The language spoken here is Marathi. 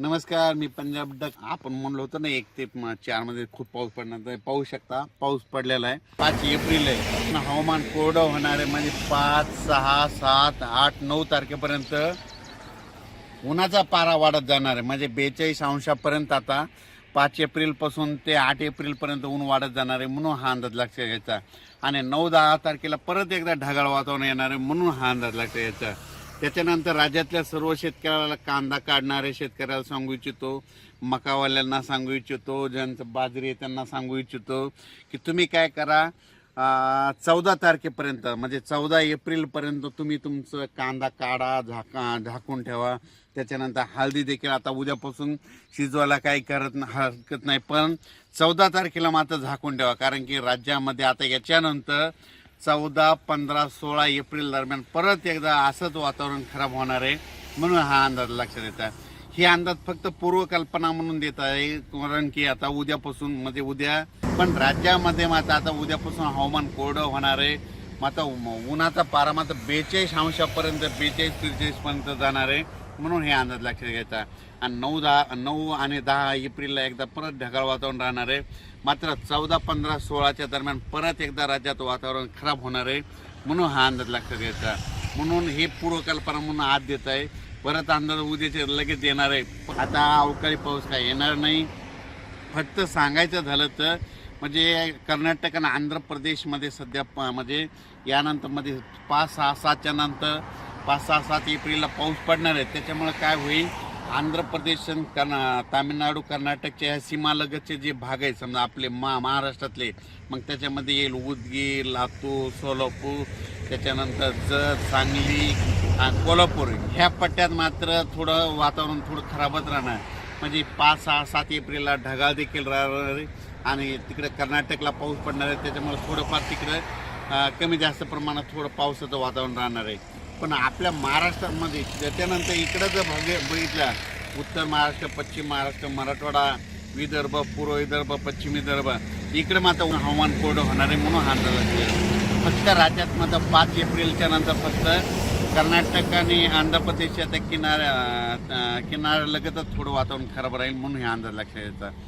नमस्कार मी पंजाब डक. आपण म्हणलो होतं ना एक ते चारमध्ये खूप पाऊस पडणार पाहू शकता पाऊस पडलेला आहे. पाच एप्रिल आहे. हवामान कोरडं होणार आहे. म्हणजे पाच सहा सात आठ नऊ तारखेपर्यंत उन्हाचा पारा वाढत जाणार आहे. म्हणजे बेचाळीस अंशापर्यंत आता पाच एप्रिलपासून ते आठ एप्रिल पर्यंत ऊन वाढत जाणार आहे म्हणून हा अंदाज लक्षात घ्यायचा. आणि नऊ दहा तारखेला परत एकदा ढगाळ वातावरण येणार आहे म्हणून हा अंदाज लक्षात घ्यायचा. त्याच्यानंतर राज्यातल्या सर्व शेतकऱ्याला कांदा काढणाऱ्या शेतकऱ्याला सांगू इच्छितो मकावाल्यांना सांगू इच्छितो ज्यांचं बाजरी आहे त्यांना सांगू इच्छितो की तुम्ही काय करा चौदा तारखेपर्यंत म्हणजे चौदा एप्रिलपर्यंत तुम्ही तुमचं कांदा काढा झाका झाकून ठेवा. त्याच्यानंतर हळदी देखील आता उद्यापासून शिजवायला काही करत हरकत नाही पण चौदा तारखेला मात्र झाकून ठेवा कारण की राज्यामध्ये आता याच्यानंतर चौदा पंधरा सोळा एप्रिल दरम्यान परत एकदा असंच वातावरण खराब होणार आहे म्हणून हा अंदाज लक्षात देता हे अंदाज फक्त पूर्वकल्पना म्हणून देत आहे कारण की आता उद्यापासून म्हणजे उद्या पण राज्यामध्ये मात्र आता उद्यापासून हवामान कोरडं होणार आहे. मात्र उन्हाचा पारा मात्र बेचाळीस अंशापर्यंत बेचाळीस त्रेचाळीसपर्यंत जाणार आहे. म्हणून हे अंदाज लक्षात घ्यायचा आणि नऊ दहा नऊ आणि दहा एप्रिलला एकदा परत ढगाळ वातावरण राहणार आहे. मात्र चौदा पंधरा सोळाच्या दरम्यान परत एकदा राज्यात वातावरण खराब होणार आहे. म्हणून हा अंदाज लक्षात घ्यायचा म्हणून हे पूर्वकल्पना म्हणून आत देत आहे. परत अंदाज उद्याचे लगेच येणार आहे. आता अवकाळी पाऊस काय येणार नाही. फक्त सांगायचं झालं तर म्हणजे कर्नाटक आणि आंध्र प्रदेशमध्ये सध्या प- म्हणजे यानंतरमध्ये पाच सहा सातच्या नंतर पाच सहा सात एप्रिलला पाऊस पडणार आहे. त्याच्यामुळे काय होईल? आंध्र प्रदेश आणि कर्ना तामिळनाडू कर्नाटकच्या ह्या सीमालगतचे जे भाग आहेत समजा आपले मा महाराष्ट्रातले मग त्याच्यामध्ये येईल उदगीर लातूर सोलापूर त्याच्यानंतर जत सांगली आणि कोल्हापूर. ह्या पट्ट्यात मात्र थोडं वातावरण थोडं खराबच राहणार. म्हणजे पाच सहा सात एप्रिलला ढगाळ देखील राहणार आहे आणि तिकडे कर्नाटकला पाऊस पडणार आहे. त्याच्यामुळे थोडंफार तिकडं कमी जास्त प्रमाणात थोडं पावसाचं वातावरण राहणार आहे. पण आपल्या महाराष्ट्रामध्ये त्याच्यानंतर इकडं जर भव्य बघितलं उत्तर महाराष्ट्र पश्चिम महाराष्ट्र मराठवाडा विदर्भ पूर्व विदर्भ पश्चिम विदर्भ इकडे मात्र हवामान कोरडं होणार आहे म्हणून हा अंदाज फक्त राज्यात मात्र पाच एप्रिलच्या नंतर फक्त कर्नाटक आणि आंध्र प्रदेशच्या त्या किनाऱ्या अं, किनाऱ्यालगतच थोडं वातावरण खराब राहील म्हणून हे अंदाज लक्षात येतं.